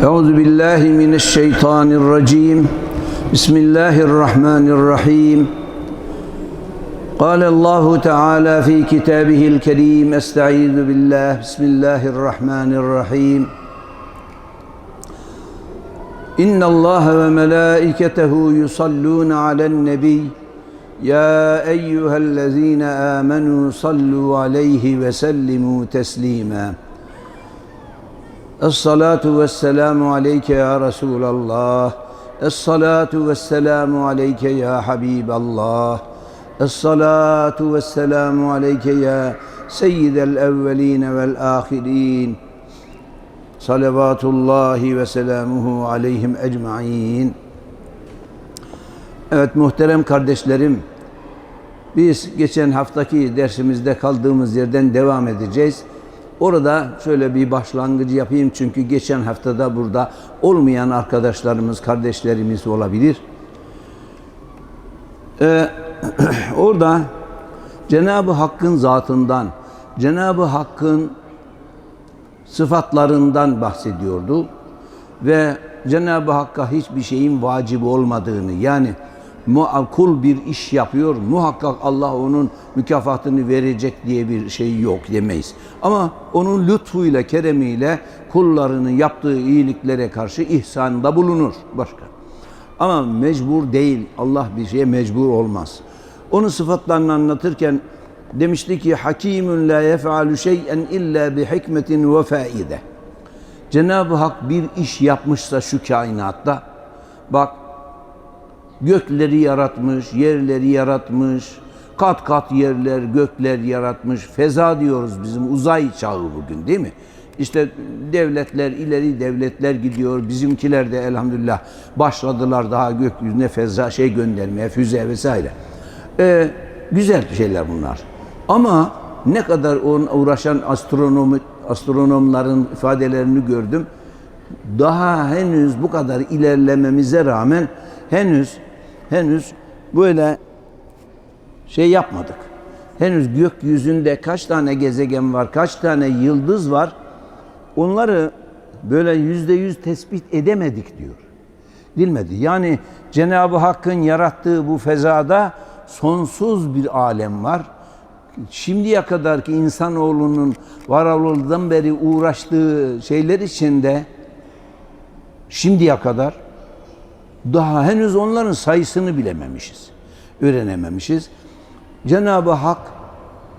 أعوذ بالله من الشيطان الرجيم. بسم الله الرحمن الرحيم. قال الله تعالى في كتابه الكريم أستعيذ بالله. بسم الله الرحمن الرحيم. إن الله وملائكته يصلون على النبي يا أيها الذين آمنوا صلوا عليه وسلموا تسليما. Esselatu vesselamu aleyke ya Resulallah. Esselatu vesselamu aleyke ya Habiballah. Esselatu vesselamu aleyke ya Seyyidel evveline vel ahirin. Salavatullahi ve selamuhu aleyhim ecmain. Evet muhterem kardeşlerim, biz geçen haftaki dersimizde kaldığımız yerden devam edeceğiz. Orada şöyle bir başlangıcı yapayım çünkü geçen haftada burada olmayan arkadaşlarımız, kardeşlerimiz olabilir. Ee, orada Cenab-ı Hakk'ın zatından, Cenab-ı Hakk'ın sıfatlarından bahsediyordu ve Cenab-ı Hakk'a hiçbir şeyin vacip olmadığını yani kul bir iş yapıyor muhakkak Allah onun mükafatını verecek diye bir şey yok demeyiz. Ama onun lütfuyla keremiyle kullarının yaptığı iyiliklere karşı ihsanda bulunur başka. Ama mecbur değil Allah bir şeye mecbur olmaz. Onun sıfatlarını anlatırken demişti ki hakimun la yef'alu şey'en illa bi hikmetin ve faide. Cenab-ı Hak bir iş yapmışsa şu kainatta bak gökleri yaratmış, yerleri yaratmış, kat kat yerler, gökler yaratmış. Feza diyoruz bizim uzay çağı bugün değil mi? İşte devletler ileri devletler gidiyor. Bizimkiler de elhamdülillah başladılar daha gökyüzüne feza şey göndermeye, füze vesaire. Ee, güzel şeyler bunlar. Ama ne kadar uğraşan astronomi, astronomların ifadelerini gördüm. Daha henüz bu kadar ilerlememize rağmen henüz henüz böyle şey yapmadık. Henüz gökyüzünde kaç tane gezegen var, kaç tane yıldız var onları böyle yüzde yüz tespit edemedik diyor. Bilmedi. Yani Cenab-ı Hakk'ın yarattığı bu fezada sonsuz bir alem var. Şimdiye kadar ki insanoğlunun varoluşundan beri uğraştığı şeyler içinde şimdiye kadar daha henüz onların sayısını bilememişiz. Öğrenememişiz. Cenab-ı Hak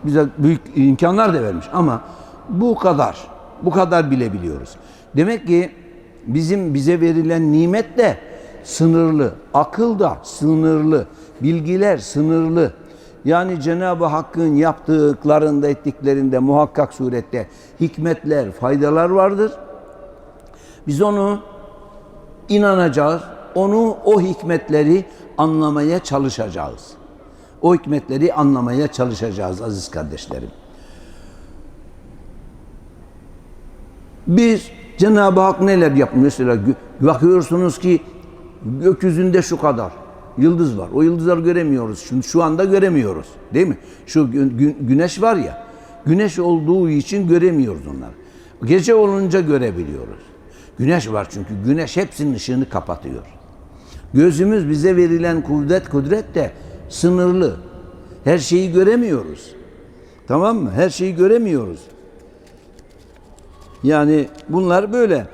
bize büyük imkanlar da vermiş ama bu kadar, bu kadar bilebiliyoruz. Demek ki bizim bize verilen nimet de sınırlı, akıl da sınırlı, bilgiler sınırlı. Yani Cenab-ı Hakk'ın yaptıklarında, ettiklerinde muhakkak surette hikmetler, faydalar vardır. Biz onu inanacağız, onu o hikmetleri anlamaya çalışacağız. O hikmetleri anlamaya çalışacağız aziz kardeşlerim. Biz Cenab-ı Hak neler yapmış? Mesela bakıyorsunuz ki gökyüzünde şu kadar yıldız var. O yıldızları göremiyoruz. Şimdi şu anda göremiyoruz. Değil mi? Şu gü güneş var ya. Güneş olduğu için göremiyoruz onları. Gece olunca görebiliyoruz. Güneş var çünkü güneş hepsinin ışığını kapatıyor. Gözümüz bize verilen kudret kudret de sınırlı. Her şeyi göremiyoruz. Tamam mı? Her şeyi göremiyoruz. Yani bunlar böyle.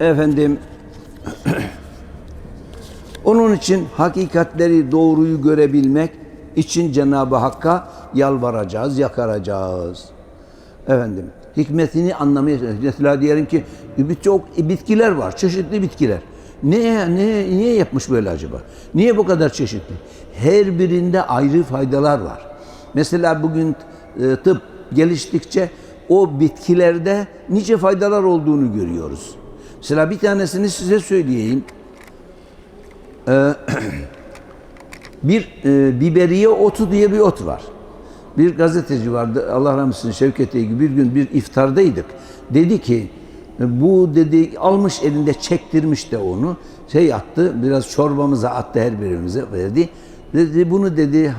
Efendim onun için hakikatleri doğruyu görebilmek için Cenab-ı Hakk'a yalvaracağız, yakaracağız. Efendim hikmetini anlamaya Mesela diyelim ki çok bitkiler var, çeşitli bitkiler. Ne, ne, niye yapmış böyle acaba? Niye bu kadar çeşitli? Her birinde ayrı faydalar var. Mesela bugün e, tıp geliştikçe o bitkilerde nice faydalar olduğunu görüyoruz. Mesela bir tanesini size söyleyeyim. Ee, bir e, biberiye otu diye bir ot var. Bir gazeteci vardı, Allah rahmetsin Şevket gibi bir gün bir iftardaydık. Dedi ki, bu dedi almış elinde çektirmiş de onu şey attı biraz çorbamıza attı her birimize verdi dedi bunu dedi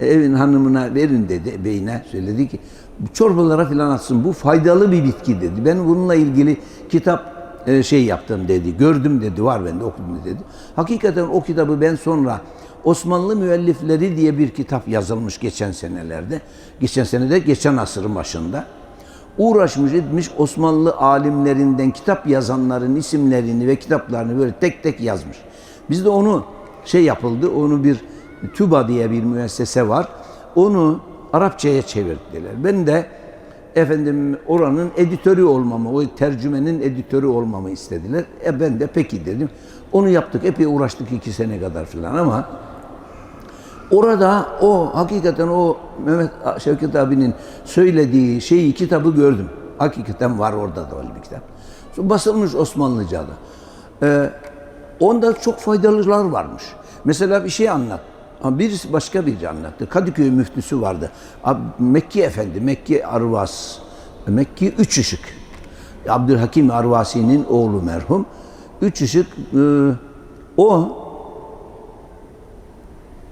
evin hanımına verin dedi beyine söyledi ki çorbalara filan atsın. Bu faydalı bir bitki dedi. Ben bununla ilgili kitap e, şey yaptım dedi. Gördüm dedi. Var bende okudum dedi. Hakikaten o kitabı ben sonra Osmanlı müellifleri diye bir kitap yazılmış geçen senelerde. Geçen senede geçen asırın başında. Uğraşmış etmiş Osmanlı alimlerinden kitap yazanların isimlerini ve kitaplarını böyle tek tek yazmış. Bizde onu şey yapıldı. Onu bir TÜBA diye bir müessese var. Onu Arapçaya çevirdiler. Ben de efendim oranın editörü olmamı, o tercümenin editörü olmamı istediler. E ben de peki dedim. Onu yaptık. Epey uğraştık iki sene kadar filan ama orada o hakikaten o Mehmet Şevket abinin söylediği şeyi kitabı gördüm. Hakikaten var orada da öyle bir kitap. Basılmış Osmanlıca'da. Ee, onda çok faydalılar varmış. Mesela bir şey anlat. Birisi başka biri anlattı. Kadıköy müftüsü vardı. Mekki Efendi, Mekki Arvas, Mekki Üç Işık. Abdülhakim Arvasi'nin oğlu merhum. Üç Işık, e, o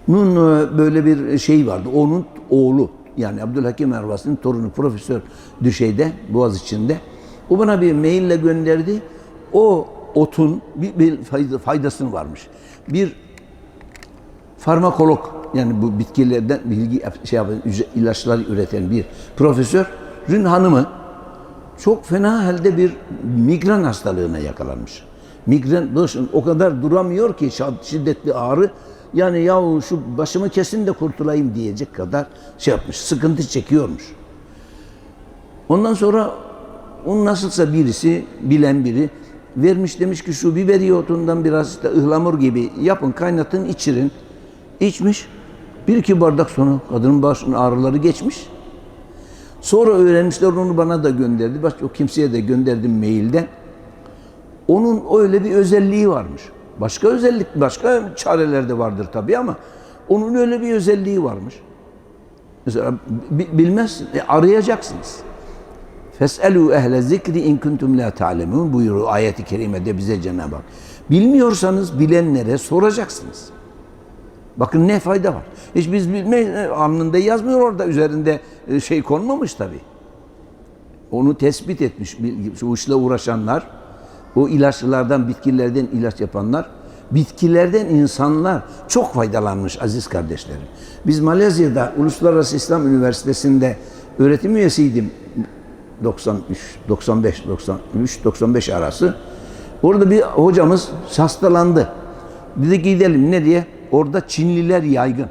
onun e, böyle bir şey vardı. Onun oğlu yani Abdülhakim Ervas'ın torunu Profesör Düşey'de Boğaziçi'nde. O bana bir maille gönderdi. O otun bir, bir fayda- faydasını varmış. Bir farmakolog yani bu bitkilerden bilgi şey yapan ilaçlar üreten bir profesörün hanımı çok fena halde bir migren hastalığına yakalanmış. Migren o kadar duramıyor ki şiddetli ağrı. Yani yahu şu başımı kesin de kurtulayım diyecek kadar şey yapmış. Sıkıntı çekiyormuş. Ondan sonra onun nasılsa birisi, bilen biri vermiş demiş ki şu biberiye otundan biraz da ıhlamur gibi yapın, kaynatın, içirin. İçmiş. Bir iki bardak sonra kadının başının ağrıları geçmiş. Sonra öğrenmişler onu bana da gönderdi. Başka kimseye de gönderdim mailden. Onun öyle bir özelliği varmış. Başka özellik, başka çareler de vardır tabii ama onun öyle bir özelliği varmış. Mesela bi- bilmezsin, e, arayacaksınız. Feselu ehle zikri in kuntum la ta'lemun buyuruyor ayeti kerimede bize Cenab-ı Hak. Bilmiyorsanız bilenlere soracaksınız. Bakın ne fayda var. Hiç biz bilme anında yazmıyor orada üzerinde e, şey konmamış tabii. Onu tespit etmiş şu işle uğraşanlar, o ilaçlardan, bitkilerden ilaç yapanlar, bitkilerden insanlar çok faydalanmış aziz kardeşlerim. Biz Malezya'da Uluslararası İslam Üniversitesi'nde öğretim üyesiydim 93, 95, 93, 95 arası. Orada bir hocamız hastalandı. Dedi ki gidelim ne diye? Orada Çinliler yaygın.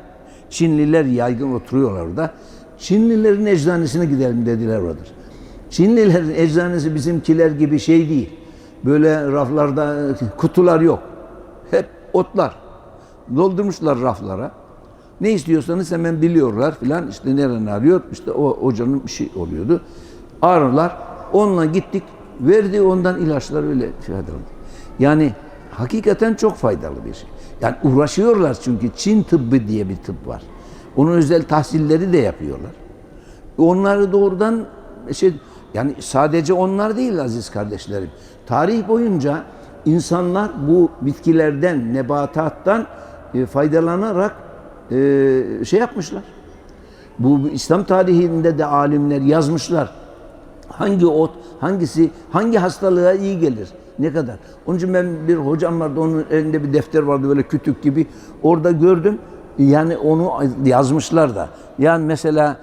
Çinliler yaygın oturuyorlar orada. Çinlilerin eczanesine gidelim dediler oradadır. Çinlilerin eczanesi bizimkiler gibi şey değil. Böyle raflarda kutular yok. Hep otlar. Doldurmuşlar raflara. Ne istiyorsanız hemen biliyorlar filan. İşte nereden arıyor? İşte o hocanın bir şey oluyordu. Ağrılar. Onunla gittik. Verdi ondan ilaçlar öyle faydalandı. Yani hakikaten çok faydalı bir şey. Yani uğraşıyorlar çünkü Çin tıbbı diye bir tıp var. Onun özel tahsilleri de yapıyorlar. Onları doğrudan şey yani sadece onlar değil aziz kardeşlerim. Tarih boyunca insanlar bu bitkilerden, nebatattan e, faydalanarak e, şey yapmışlar. Bu İslam tarihinde de alimler yazmışlar. Hangi ot, hangisi, hangi hastalığa iyi gelir? Ne kadar? Onun için ben bir hocam vardı, onun elinde bir defter vardı böyle kütük gibi. Orada gördüm. Yani onu yazmışlar da. Yani mesela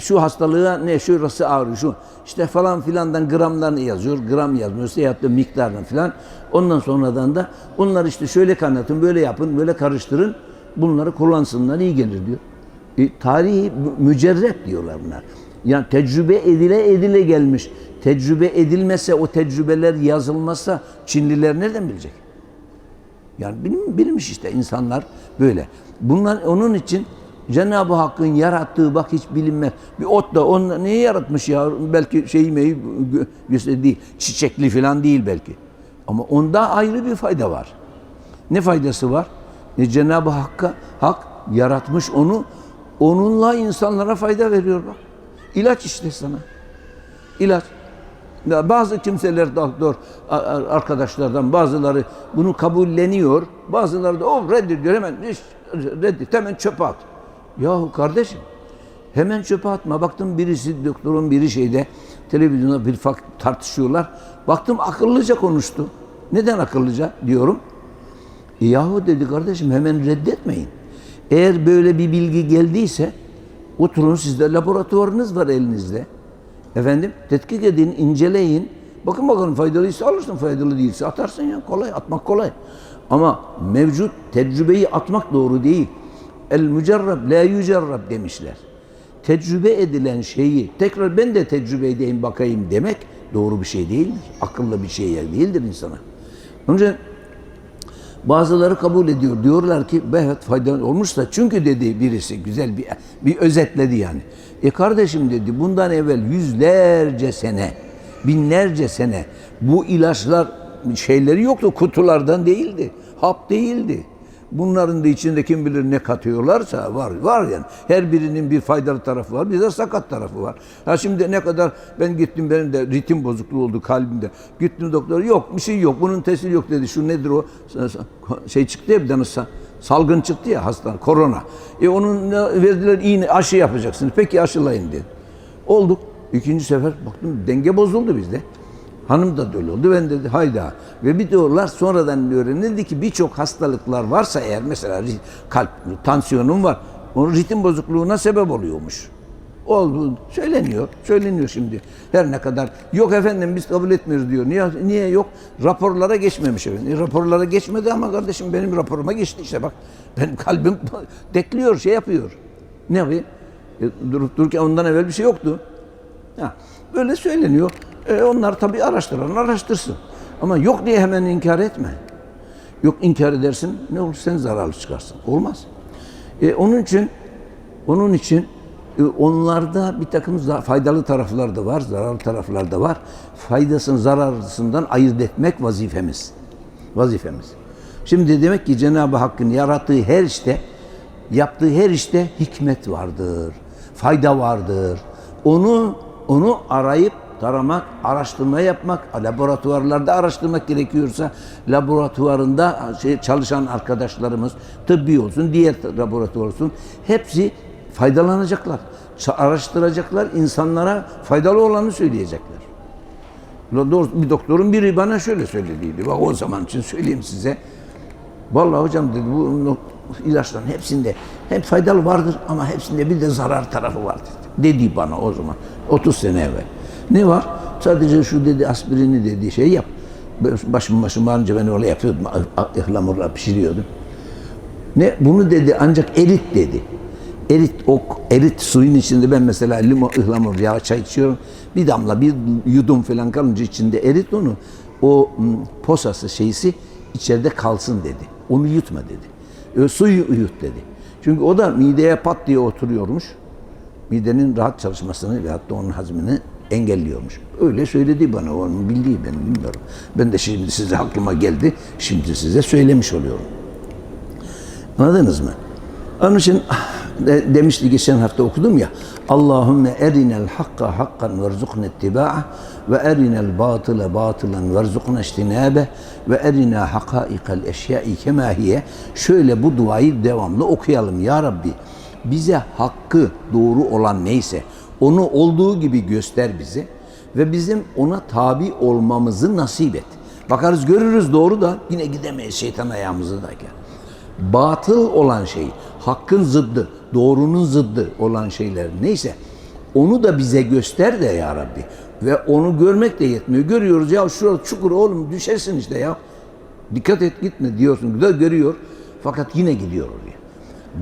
şu hastalığa ne şurası ağrıyor şu işte falan filandan gramlarını yazıyor gram yazmıyorsa ya da miktarını filan ondan sonradan da bunlar işte şöyle kaynatın böyle yapın böyle karıştırın bunları kullansınlar iyi gelir diyor. E, tarihi mü- mücerret diyorlar bunlar. Yani tecrübe edile edile gelmiş. Tecrübe edilmese o tecrübeler yazılmazsa Çinliler nereden bilecek? Yani bilim, bilmiş işte insanlar böyle. Bunlar onun için Cenab-ı Hakk'ın yarattığı bak hiç bilinmez. Bir ot da onu niye yaratmış ya? Belki şey meyi değil. Çiçekli falan değil belki. Ama onda ayrı bir fayda var. Ne faydası var? E, Cenab-ı Hakk'a Hak yaratmış onu. Onunla insanlara fayda veriyor bak. İlaç işte sana. İlaç. Bazı kimseler doktor arkadaşlardan bazıları bunu kabulleniyor. Bazıları da o reddediyor hemen reddet hemen çöpe at. Yahu kardeşim Hemen çöpe atma. Baktım birisi doktorun biri şeyde televizyonda bir fak tartışıyorlar. Baktım akıllıca konuştu. Neden akıllıca diyorum. E yahu dedi kardeşim hemen reddetmeyin. Eğer böyle bir bilgi geldiyse oturun sizde laboratuvarınız var elinizde. Efendim tetkik edin, inceleyin. Bakın bakalım faydalıysa alırsın, faydalı değilse atarsın ya. Kolay, atmak kolay. Ama mevcut tecrübeyi atmak doğru değil. El mücerrab la yücerrab demişler. Tecrübe edilen şeyi tekrar ben de tecrübe edeyim bakayım demek doğru bir şey değildir. Akıllı bir şey değildir insana. Onun için Bazıları kabul ediyor. Diyorlar ki evet faydalı olmuş da çünkü dedi birisi güzel bir bir özetledi yani. E kardeşim dedi bundan evvel yüzlerce sene, binlerce sene bu ilaçlar şeyleri yoktu. Kutulardan değildi. Hap değildi. Bunların da içinde kim bilir ne katıyorlarsa var var yani. Her birinin bir faydalı tarafı var, bir de sakat tarafı var. Ha şimdi ne kadar ben gittim benim de ritim bozukluğu oldu kalbimde. Gittim doktor yok bir şey yok. Bunun tesiri yok dedi. Şu nedir o? Şey çıktı ya bir tane sa- salgın çıktı ya hasta korona. E onun verdiler iğne aşı yapacaksınız. Peki aşılayın dedi. Olduk. İkinci sefer baktım denge bozuldu bizde. Hanım da öyle oldu. Ben dedi hayda. Ve bir diyorlar sonradan öğrenildi ki birçok hastalıklar varsa eğer mesela kalp, tansiyonun var. Onun ritim bozukluğuna sebep oluyormuş. Oldu. Söyleniyor. Söyleniyor şimdi. Her ne kadar. Yok efendim biz kabul etmiyoruz diyor. Niye, niye yok? Raporlara geçmemiş efendim. E, raporlara geçmedi ama kardeşim benim raporuma geçti işte bak. Benim kalbim dekliyor, şey yapıyor. Ne yapayım? E, durup dururken ondan evvel bir şey yoktu. Ha, böyle söyleniyor. E, onlar tabii araştıran araştırsın. Ama yok diye hemen inkar etme. Yok inkar edersin ne olur sen zararlı çıkarsın. Olmaz. E, onun için onun için e, onlarda bir takım faydalı taraflar da var, zararlı taraflar da var. Faydasını zararlısından ayırt etmek vazifemiz. Vazifemiz. Şimdi demek ki Cenab-ı Hakk'ın yarattığı her işte, yaptığı her işte hikmet vardır, fayda vardır. Onu onu arayıp taramak, araştırma yapmak, laboratuvarlarda araştırmak gerekiyorsa laboratuvarında şey, çalışan arkadaşlarımız tıbbi olsun, diğer laboratuvar olsun hepsi faydalanacaklar. Araştıracaklar, insanlara faydalı olanı söyleyecekler. Bir doktorun biri bana şöyle söylediydi. Bak o zaman için söyleyeyim size. Vallahi hocam dedi bu ilaçların hepsinde hem faydalı vardır ama hepsinde bir de zarar tarafı var dedi. Dedi bana o zaman 30 sene evvel. Ne var? Sadece şu dedi aspirini dedi şey yap. Başım başım ağrınca ben öyle yapıyordum. Ihlamurla pişiriyordum. Ne bunu dedi ancak erit dedi. Erit o erit suyun içinde ben mesela limon ıhlamur yağı çay içiyorum. Bir damla bir yudum falan kalınca içinde erit onu. O posası şeysi içeride kalsın dedi. Onu yutma dedi. E, suyu yut dedi. Çünkü o da mideye pat diye oturuyormuş. Midenin rahat çalışmasını ve hatta onun hazmini engelliyormuş. Öyle söyledi bana. Onun bildiği ben bilmiyorum. Ben de şimdi size aklıma geldi. Şimdi size söylemiş oluyorum. Anladınız mı? Onun için de, demişti geçen hafta okudum ya. Allahümme erinel hakka hakkan verzukne ittiba'a ve erinel batıle batılan verzukne iştinabe ve erina hakaikal eşyai kema hiye. Şöyle bu duayı devamlı okuyalım. Ya Rabbi bize hakkı doğru olan neyse onu olduğu gibi göster bize ve bizim ona tabi olmamızı nasip et. Bakarız görürüz doğru da yine gidemeyiz şeytan ayağımızdayken batıl olan şey, hakkın zıddı, doğrunun zıddı olan şeyler neyse onu da bize göster de ya Rabbi. Ve onu görmek de yetmiyor. Görüyoruz ya şurada çukur oğlum düşersin işte ya. Dikkat et gitme diyorsun. Güzel görüyor. Fakat yine gidiyor oraya.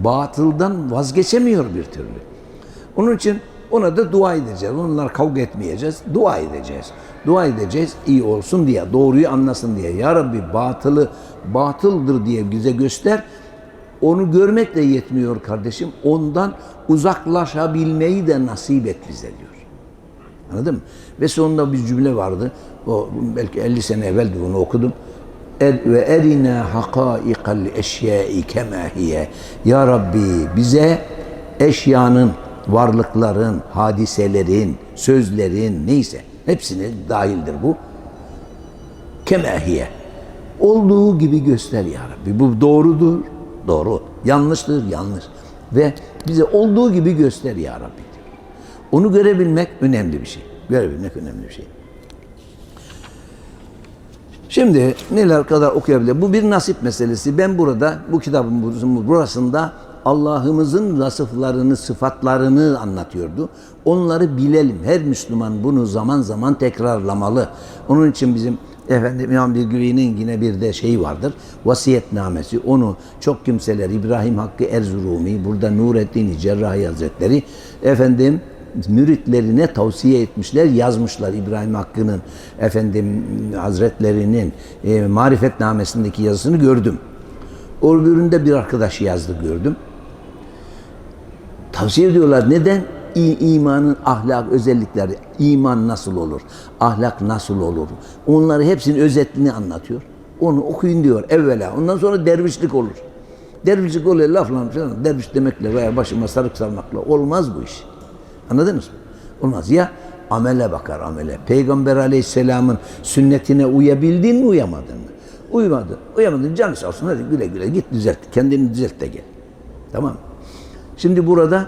Batıldan vazgeçemiyor bir türlü. Onun için ona da dua edeceğiz. Onlarla kavga etmeyeceğiz. Dua edeceğiz. Dua edeceğiz iyi olsun diye, doğruyu anlasın diye. Ya Rabbi batılı batıldır diye bize göster. Onu görmek de yetmiyor kardeşim. Ondan uzaklaşabilmeyi de nasip et bize diyor. Anladın mı? Ve sonunda bir cümle vardı. O belki 50 sene evveldi bunu okudum. Ve erina hakaikal eşyai kema hiye. Ya Rabbi bize eşyanın, varlıkların, hadiselerin, sözlerin neyse hepsine dahildir bu. Kemehiye. Olduğu gibi göster ya Rabbi. Bu doğrudur, doğru. Yanlıştır, yanlış. Ve bize olduğu gibi göster ya Rabbi. Onu görebilmek önemli bir şey. Görebilmek önemli bir şey. Şimdi neler kadar okuyabilir? Bu bir nasip meselesi. Ben burada bu kitabın bur- burasında Allah'ımızın vasıflarını, sıfatlarını anlatıyordu. Onları bilelim. Her Müslüman bunu zaman zaman tekrarlamalı. Onun için bizim efendim İmam Bilgüri'nin yine bir de şeyi vardır. Vasiyetnamesi. Onu çok kimseler İbrahim Hakkı Erzurumi, burada Nureddin Cerrahi Hazretleri efendim müritlerine tavsiye etmişler, yazmışlar İbrahim Hakkı'nın efendim Hazretlerinin e, marifetnamesindeki yazısını gördüm. O bir arkadaş yazdı gördüm. Tavsiye ediyorlar. Neden? İmanın ahlak özellikleri, iman nasıl olur, ahlak nasıl olur, onları hepsinin özetini anlatıyor. Onu okuyun diyor evvela. Ondan sonra dervişlik olur. Dervişlik oluyor lafla falan. Derviş demekle veya başıma sarık sarmakla olmaz bu iş. Anladınız mı? Olmaz. Ya amele bakar amele. Peygamber aleyhisselamın sünnetine uyabildin mi uyamadın mı? Uymadın. Uyamadın canı sağ olsun hadi güle güle git düzelt. Kendini düzelt de gel. Tamam mı? Şimdi burada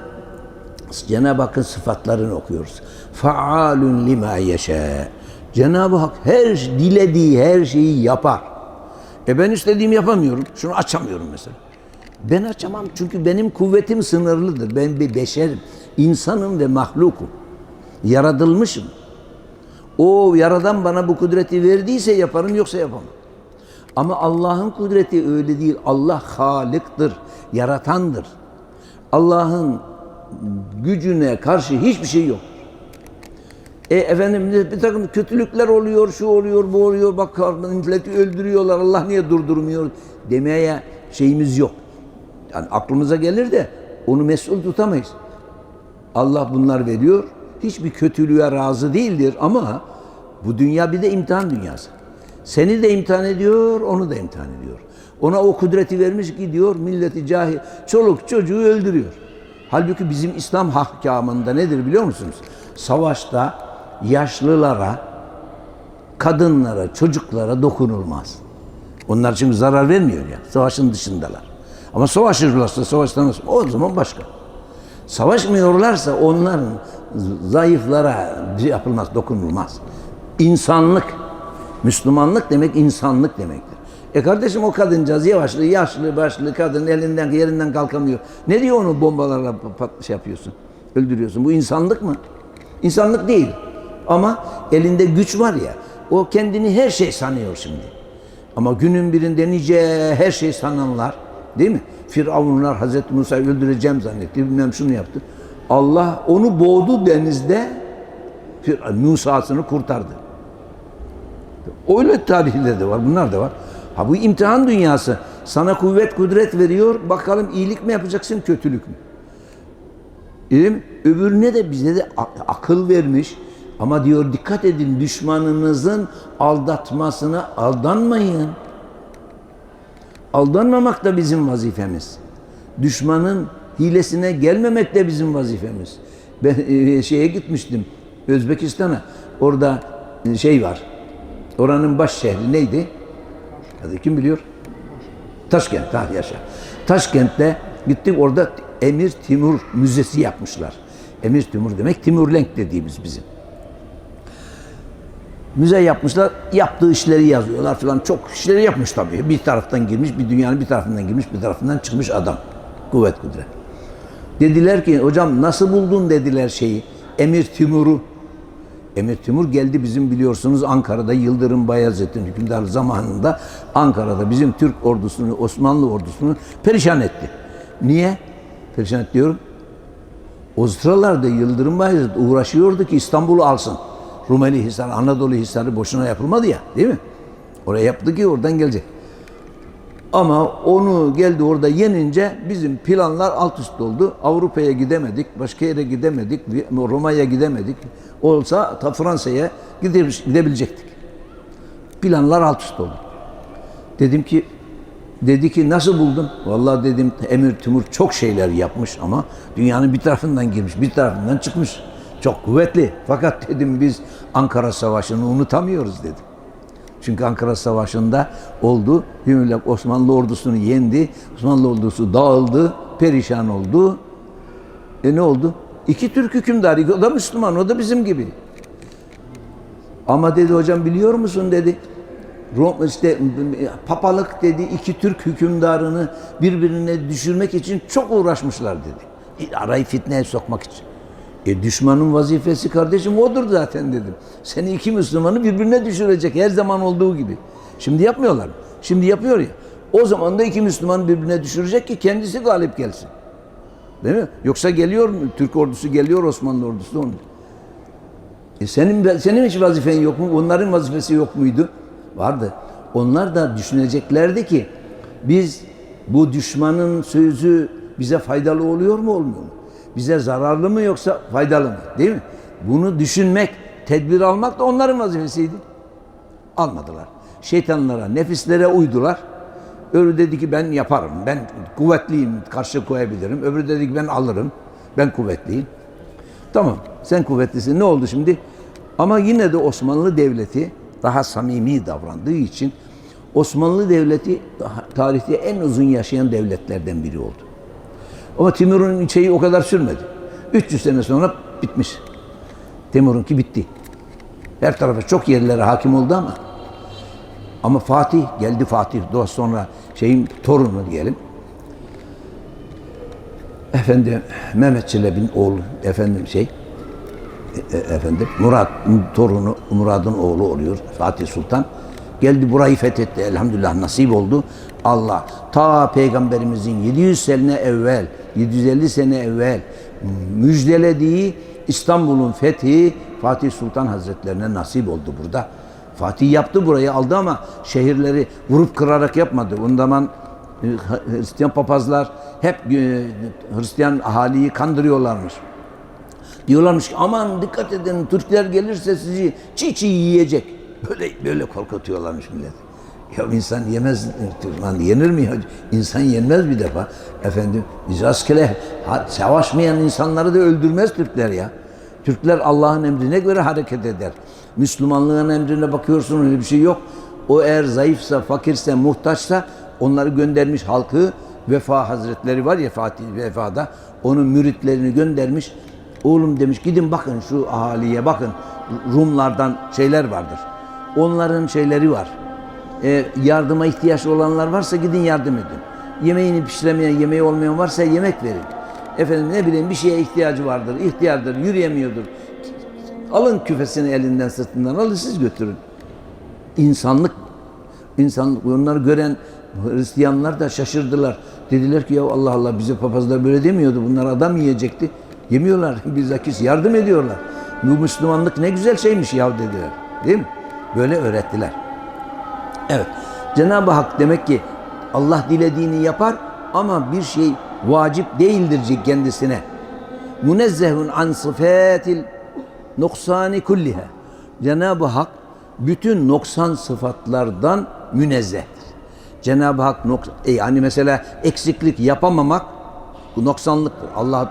Cenab-ı Hakk'ın sıfatlarını okuyoruz. Faalun lima yeşe. Cenab-ı Hak her dilediği her şeyi yapar. E ben istediğimi yapamıyorum. Şunu açamıyorum mesela. Ben açamam çünkü benim kuvvetim sınırlıdır. Ben bir beşerim. İnsanım ve mahlukum. Yaratılmışım. O yaradan bana bu kudreti verdiyse yaparım yoksa yapamam. Ama Allah'ın kudreti öyle değil. Allah halıktır, yaratandır. Allah'ın gücüne karşı hiçbir şey yok. E efendim bir takım kötülükler oluyor, şu oluyor, bu oluyor, bak milleti öldürüyorlar, Allah niye durdurmuyor demeye şeyimiz yok. Yani aklımıza gelir de onu mesul tutamayız. Allah bunlar veriyor. Hiçbir kötülüğe razı değildir ama bu dünya bir de imtihan dünyası. Seni de imtihan ediyor, onu da imtihan ediyor. Ona o kudreti vermiş ki diyor milleti cahil, çoluk çocuğu öldürüyor. Halbuki bizim İslam ahkamında nedir biliyor musunuz? Savaşta yaşlılara, kadınlara, çocuklara dokunulmaz. Onlar çünkü zarar vermiyor ya. Savaşın dışındalar. Ama savaşırlarsa savaştan o zaman başka. Savaşmıyorlarsa onların zayıflara yapılmaz, dokunulmaz. İnsanlık, Müslümanlık demek insanlık demektir. E kardeşim o kadıncağız yavaşlı, yaşlı, başlı kadın elinden yerinden kalkamıyor. Ne diyor onu bombalarla şey yapıyorsun, öldürüyorsun? Bu insanlık mı? İnsanlık değil. Ama elinde güç var ya, o kendini her şey sanıyor şimdi. Ama günün birinde nice her şey sananlar, değil mi? Firavunlar Hazreti Musa'yı öldüreceğim zannetti, bilmem şunu yaptı. Allah onu boğdu denizde, Musa'sını kurtardı. Öyle tarihleri de var, bunlar da var. Ha bu imtihan dünyası. Sana kuvvet, kudret veriyor. Bakalım iyilik mi yapacaksın, kötülük mü? Değil mi? Öbürüne de bize de akıl vermiş. Ama diyor dikkat edin düşmanınızın aldatmasına aldanmayın. Aldanmamak da bizim vazifemiz. Düşmanın hilesine gelmemek de bizim vazifemiz. Ben e, şeye gitmiştim Özbekistan'a. Orada e, şey var. Oranın baş şehri neydi? Hadi kim biliyor? Taşkent, ha yaşa. Taşkent'te gittik orada Emir Timur Müzesi yapmışlar. Emir Timur demek Timurlenk dediğimiz bizim. Müze yapmışlar, yaptığı işleri yazıyorlar falan. Çok işleri yapmış tabii. Bir taraftan girmiş, bir dünyanın bir tarafından girmiş, bir tarafından çıkmış adam. Kuvvet kudret. Dediler ki hocam nasıl buldun dediler şeyi. Emir Timur'u. Emir Timur geldi bizim biliyorsunuz Ankara'da Yıldırım Bayezid'in hükümdarı zamanında Ankara'da bizim Türk ordusunu, Osmanlı ordusunu perişan etti. Niye? Perişan etti diyorum. O sıralarda Yıldırım Bayezid uğraşıyordu ki İstanbul'u alsın. Rumeli Hisarı, Anadolu Hisarı boşuna yapılmadı ya değil mi? Oraya yaptı ki oradan gelecek. Ama onu geldi orada yenince bizim planlar alt üst oldu. Avrupa'ya gidemedik, başka yere gidemedik, Roma'ya gidemedik. Olsa ta Fransa'ya gidebil- gidebilecektik. Planlar alt üst oldu. Dedim ki dedi ki nasıl buldun? Vallahi dedim Emir Timur çok şeyler yapmış ama dünyanın bir tarafından girmiş, bir tarafından çıkmış. Çok kuvvetli. Fakat dedim biz Ankara Savaşı'nı unutamıyoruz dedim. Çünkü Ankara Savaşı'nda oldu. Hümülak Osmanlı ordusunu yendi. Osmanlı ordusu dağıldı. perişan oldu. E ne oldu? İki Türk hükümdarı, o da Müslüman, o da bizim gibi. Ama dedi hocam biliyor musun dedi. Rom, işte papalık dedi iki Türk hükümdarını birbirine düşürmek için çok uğraşmışlar dedi. Arayı fitneye sokmak için. E düşmanın vazifesi kardeşim odur zaten dedim. Seni iki Müslümanı birbirine düşürecek her zaman olduğu gibi. Şimdi yapmıyorlar. Şimdi yapıyor ya. O zaman da iki Müslümanı birbirine düşürecek ki kendisi galip gelsin. Değil mi? Yoksa geliyor mu? Türk ordusu geliyor Osmanlı ordusu onu. E senin senin hiç vazifen yok mu? Onların vazifesi yok muydu? Vardı. Onlar da düşüneceklerdi ki biz bu düşmanın sözü bize faydalı oluyor mu olmuyor mu? Bize zararlı mı yoksa faydalı mı? Değil mi? Bunu düşünmek, tedbir almak da onların vazifesiydi. Almadılar. Şeytanlara, nefislere uydular. Öbürü dedi ki ben yaparım, ben kuvvetliyim, karşı koyabilirim. Öbürü dedi ki ben alırım, ben kuvvetliyim. Tamam, sen kuvvetlisin. Ne oldu şimdi? Ama yine de Osmanlı Devleti daha samimi davrandığı için Osmanlı Devleti tarihte en uzun yaşayan devletlerden biri oldu. Ama Timur'un şeyi o kadar sürmedi. 300 sene sonra bitmiş. Timur'unki bitti. Her tarafa çok yerlere hakim oldu ama ama Fatih geldi Fatih daha sonra şeyin torunu diyelim. Efendim Mehmet Çelebi'nin oğlu efendim şey e- e- efendim Murat torunu Murad'ın oğlu oluyor Fatih Sultan. Geldi burayı fethetti elhamdülillah nasip oldu. Allah ta peygamberimizin 700 sene evvel 750 sene evvel müjdelediği İstanbul'un fethi Fatih Sultan Hazretlerine nasip oldu burada. Fatih yaptı burayı aldı ama şehirleri vurup kırarak yapmadı. O zaman e, Hristiyan papazlar hep e, Hristiyan ahaliyi kandırıyorlarmış. Diyorlarmış ki aman dikkat edin Türkler gelirse sizi çiğ çiğ yiyecek. Böyle böyle korkutuyorlarmış millet. Ya insan yemez, lan yenir mi? İnsan yenmez bir defa. Efendim biz askere savaşmayan insanları da öldürmez Türkler ya. Türkler Allah'ın emrine göre hareket eder. Müslümanlığın emrine bakıyorsun öyle bir şey yok. O eğer zayıfsa, fakirse, muhtaçsa onları göndermiş halkı. Vefa Hazretleri var ya Fatih Vefa'da. Onun müritlerini göndermiş. Oğlum demiş gidin bakın şu ahaliye bakın. Rumlardan şeyler vardır. Onların şeyleri var. E, yardıma ihtiyaç olanlar varsa gidin yardım edin. Yemeğini pişiremeyen, yemeği olmayan varsa yemek verin. Efendim ne bileyim bir şeye ihtiyacı vardır, ihtiyardır, yürüyemiyordur. Alın küfesini elinden sırtından alın siz götürün. İnsanlık, insanlık. Onları gören Hristiyanlar da şaşırdılar. Dediler ki ya Allah Allah bize papazlar böyle demiyordu. Bunlar adam yiyecekti. Yemiyorlar. Bilakis yardım ediyorlar. Bu Müslümanlık ne güzel şeymiş ya dediler. Değil mi? Böyle öğrettiler. Evet. Cenab-ı Hak demek ki Allah dilediğini yapar ama bir şey vacip değildir kendisine. Munezzehun an sıfatil nuksani kulliha. Cenab-ı Hak bütün noksan sıfatlardan münezzehtir. Cenab-ı Hak e, yani mesela eksiklik yapamamak bu noksanlıktır. Allah.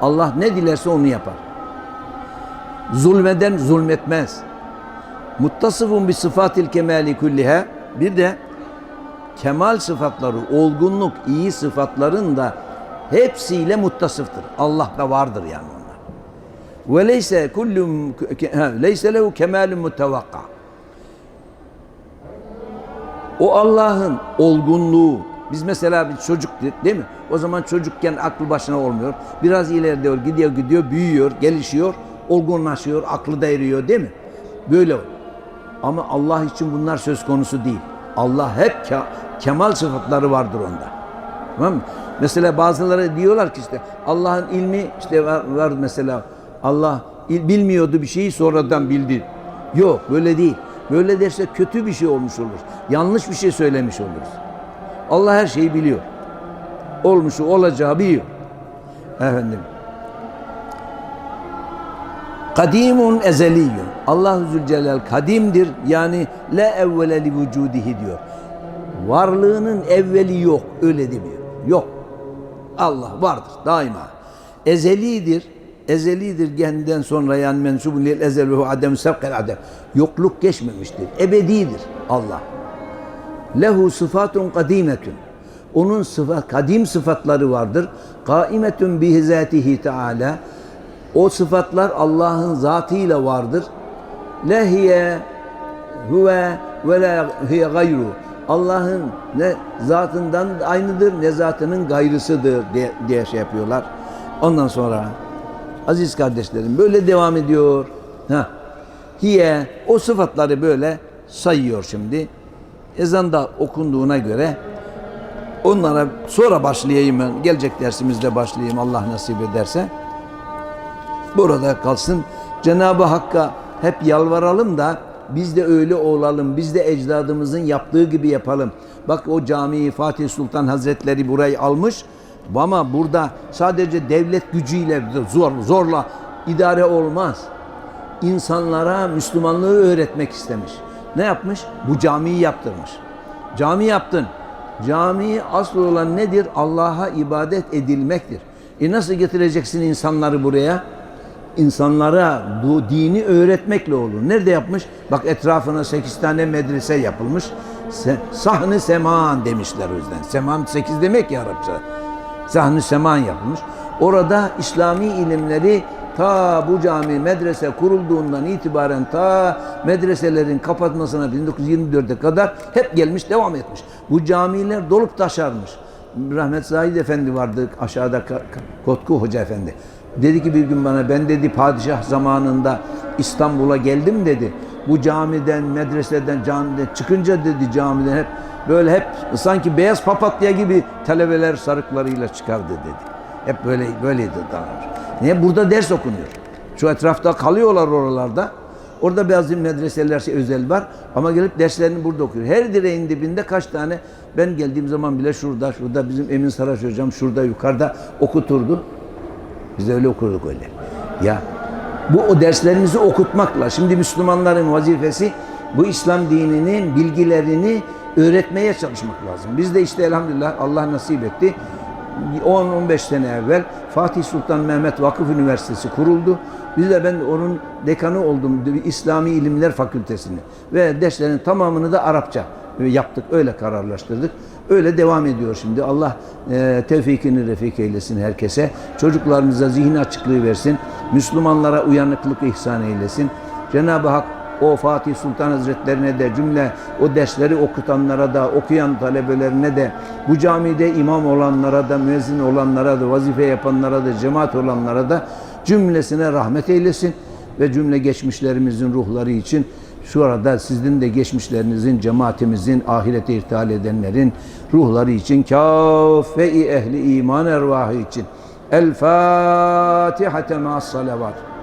Allah ne dilerse onu yapar. Zulmeden zulmetmez. Muttasıfun bi sıfatil kemali kulliha. Bir de kemal sıfatları, olgunluk, iyi sıfatların da hepsiyle muttasıftır. Allah da vardır yani onlar. Ve leyse kullum leyse lehu kemalun mutevakka. O Allah'ın olgunluğu. Biz mesela bir çocuk değil mi? O zaman çocukken aklı başına olmuyor. Biraz ileride gidiyor gidiyor büyüyor, gelişiyor, olgunlaşıyor, aklı da eriyor değil mi? Böyle o. Ama Allah için bunlar söz konusu değil. Allah hep ke- kemal sıfatları vardır onda. Tamam mı? Mesela bazıları diyorlar ki işte Allah'ın ilmi işte var, var mesela Allah il- bilmiyordu bir şeyi sonradan bildi. Yok böyle değil. Böyle derse kötü bir şey olmuş olur. Yanlış bir şey söylemiş oluruz. Allah her şeyi biliyor. Olmuşu olacağı biliyor. Efendim. Kadimun ezeliyyun. Allahu Zülcelal kadimdir. Yani la evvele li vücudihi diyor. Varlığının evveli yok. Öyle demiyor. Yok. Allah vardır daima. Ezelidir. Ezelidir kendinden sonra yani mensubun lil ezel ve adem sevkel adem. Yokluk geçmemiştir. Ebedidir Allah. Lehu sıfatun kadimetun. Onun sıfat, kadim sıfatları vardır. Kaimetun bihizatihi teala. O sıfatlar Allah'ın zatıyla vardır. Lehiye huve ve la hiye gayru. Allah'ın ne zatından aynıdır ne zatının gayrısıdır diye, şey yapıyorlar. Ondan sonra aziz kardeşlerim böyle devam ediyor. Ha. Hiye o sıfatları böyle sayıyor şimdi. Ezanda okunduğuna göre onlara sonra başlayayım ben. Gelecek dersimizde başlayayım Allah nasip ederse. Burada kalsın. Cenab-ı Hakk'a hep yalvaralım da biz de öyle olalım. Biz de ecdadımızın yaptığı gibi yapalım. Bak o camiyi Fatih Sultan Hazretleri burayı almış. Ama burada sadece devlet gücüyle zor, zorla idare olmaz. İnsanlara Müslümanlığı öğretmek istemiş. Ne yapmış? Bu camiyi yaptırmış. Cami yaptın. Cami asıl olan nedir? Allah'a ibadet edilmektir. E nasıl getireceksin insanları buraya? İnsanlara bu dini öğretmekle olur. Nerede yapmış? Bak etrafına sekiz tane medrese yapılmış. Se, sahne seman demişler o yüzden. Seman sekiz demek ya Arapça. Sahne seman yapılmış. Orada İslami ilimleri ta bu cami medrese kurulduğundan itibaren ta medreselerin kapatmasına 1924'e kadar hep gelmiş devam etmiş. Bu camiler dolup taşarmış. Rahmet Zahid Efendi vardı aşağıda Kotku Hoca Efendi. Dedi ki bir gün bana ben dedi padişah zamanında İstanbul'a geldim dedi. Bu camiden, medreseden, camiden çıkınca dedi camiden hep böyle hep sanki beyaz papatya gibi talebeler sarıklarıyla çıkardı dedi. Hep böyle böyleydi davranış. Niye? Burada ders okunuyor. Şu etrafta kalıyorlar oralarda. Orada bazı medreseler şey, özel var ama gelip derslerini burada okuyor. Her direğin dibinde kaç tane ben geldiğim zaman bile şurada şurada bizim Emin Saraç hocam şurada yukarıda okuturdu. Biz de öyle okurduk öyle. Ya bu o derslerimizi okutmakla şimdi Müslümanların vazifesi bu İslam dininin bilgilerini öğretmeye çalışmak lazım. Biz de işte elhamdülillah Allah nasip etti. 10-15 sene evvel Fatih Sultan Mehmet Vakıf Üniversitesi kuruldu. Biz de ben onun dekanı oldum İslami İlimler Fakültesini ve derslerin tamamını da Arapça yaptık. Öyle kararlaştırdık. Öyle devam ediyor şimdi. Allah e, tevfikini refik eylesin herkese. Çocuklarınıza zihin açıklığı versin. Müslümanlara uyanıklık ihsan eylesin. Cenab-ı Hak o Fatih Sultan Hazretlerine de cümle o dersleri okutanlara da okuyan talebelerine de bu camide imam olanlara da müezzin olanlara da vazife yapanlara da cemaat olanlara da cümlesine rahmet eylesin ve cümle geçmişlerimizin ruhları için şu arada sizin de geçmişlerinizin, cemaatimizin, ahirete irtihal edenlerin ruhları için, kâfe-i ehli iman ervahı için. El Fatiha ma'as salavat.